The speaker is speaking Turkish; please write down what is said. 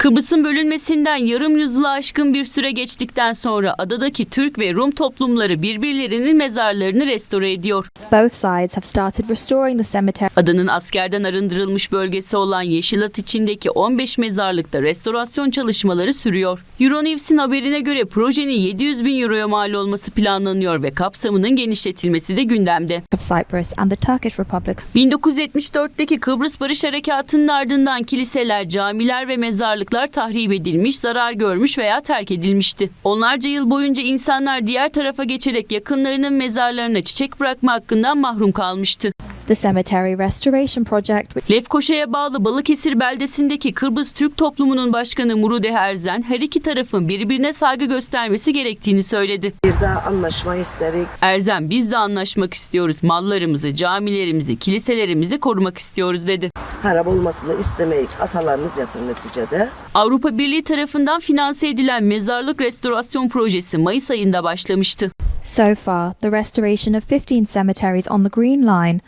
Kıbrıs'ın bölünmesinden yarım yüzyılı aşkın bir süre geçtikten sonra adadaki Türk ve Rum toplumları birbirlerinin mezarlarını restore ediyor. Both sides have started restoring the cemetery. Adanın askerden arındırılmış bölgesi olan Yeşilat içindeki 15 mezarlıkta restorasyon çalışmaları sürüyor. Euronews'in haberine göre projenin 700 bin euroya mal olması planlanıyor ve kapsamının genişletilmesi de gündemde. of Cyprus and the Turkish Republic. 1974'teki Kıbrıs Barış Harekatı'nın ardından kiliseler, camiler ve mezarlıklar tahrip edilmiş, zarar görmüş veya terk edilmişti. Onlarca yıl boyunca insanlar diğer tarafa geçerek yakınlarının mezarlarına çiçek bırakma hakkından mahrum kalmıştı. The cemetery restoration project, Lefkoşa'ya bağlı Balıkesir beldesindeki Kıbrıs Türk toplumunun başkanı Murude Erzen her iki tarafın birbirine saygı göstermesi gerektiğini söyledi. Bir daha anlaşma isterik. Erzen biz de anlaşmak istiyoruz. Mallarımızı, camilerimizi, kiliselerimizi korumak istiyoruz dedi. Harap olmasını istemeyik. Atalarımız yatır neticede. Avrupa Birliği tarafından finanse edilen mezarlık restorasyon projesi Mayıs ayında başlamıştı. so far, the restoration of 15 cemeteries on the Green Line